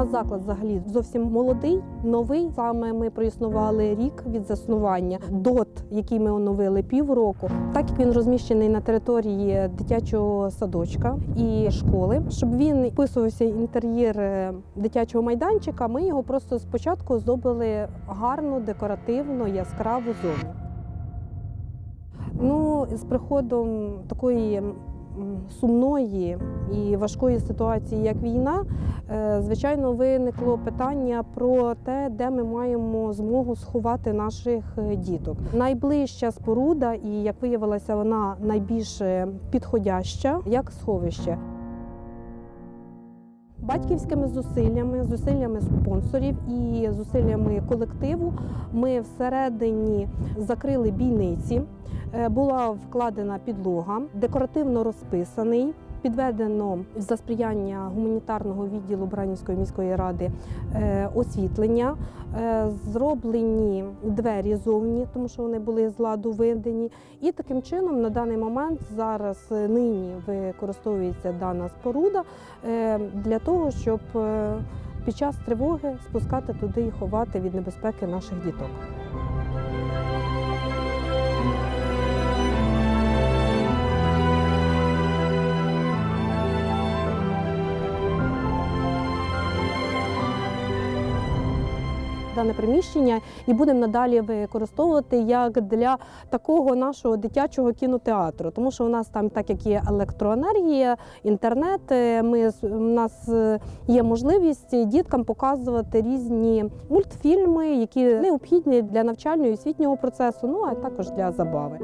нас заклад взагалі зовсім молодий, новий. Саме ми проіснували рік від заснування. ДОТ, який ми оновили півроку, так як він розміщений на території дитячого садочка і школи, щоб він вписувався інтер'єр е, дитячого майданчика. Ми його просто спочатку зробили гарну, декоративну, яскраву зону. Ну, з приходом такої сумної і важкої ситуації, як війна, е, звичайно, виникло питання про те, де ми маємо змогу сховати наших е, діток. Найближча споруда, і як виявилося, вона найбільш е, підходяща як сховище. Батьківськими зусиллями, зусиллями спонсорів і зусиллями колективу ми всередині закрили бійниці. Е, Була вкладена підлога, декоративно розписаний. Підведено за сприяння гуманітарного відділу Бранівської міської ради е, освітлення, е, зроблені двері зовні, тому що вони були з ладу видані. І таким чином на даний момент зараз нині використовується дана споруда для того, щоб під час тривоги спускати туди і ховати від небезпеки наших діток. Дане приміщення і будемо надалі використовувати як для такого нашого дитячого кінотеатру, тому що у нас там, так як є електроенергія, інтернет, е, ми у нас е, є можливість діткам показувати різні мультфільми, які необхідні для навчального і освітнього процесу, ну а також для забави.